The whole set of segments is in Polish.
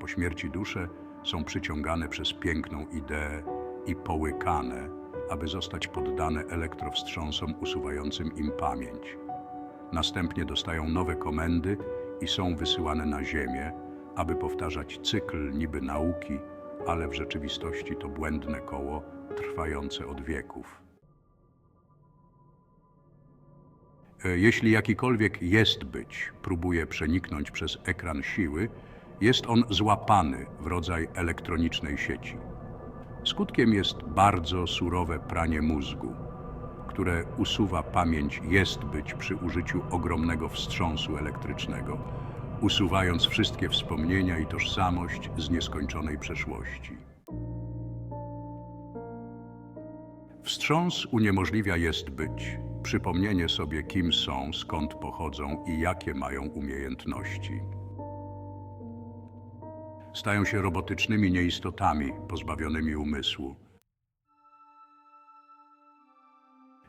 Po śmierci dusze są przyciągane przez piękną ideę i połykane, aby zostać poddane elektrowstrząsom usuwającym im pamięć. Następnie dostają nowe komendy i są wysyłane na Ziemię, aby powtarzać cykl niby nauki, ale w rzeczywistości to błędne koło trwające od wieków. E, Jeśli jakikolwiek jest być próbuje przeniknąć przez ekran siły, jest on złapany w rodzaj elektronicznej sieci. Skutkiem jest bardzo surowe pranie mózgu, które usuwa pamięć jest być przy użyciu ogromnego wstrząsu elektrycznego, usuwając wszystkie wspomnienia i tożsamość z nieskończonej przeszłości. Wstrząs uniemożliwia jest być, przypomnienie sobie, kim są, skąd pochodzą i jakie mają umiejętności. Stają się robotycznymi nieistotami, pozbawionymi umysłu.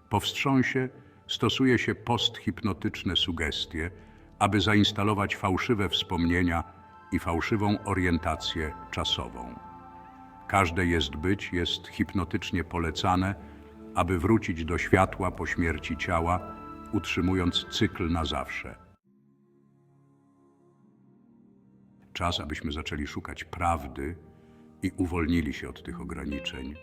Po wstrząsie stosuje się posthipnotyczne sugestie, aby zainstalować fałszywe wspomnienia i fałszywą orientację czasową. Każde jest być jest hipnotycznie polecane, aby wrócić do światła po śmierci ciała, utrzymując cykl na zawsze. Czas, abyśmy zaczęli szukać prawdy i uwolnili się od tych ograniczeń,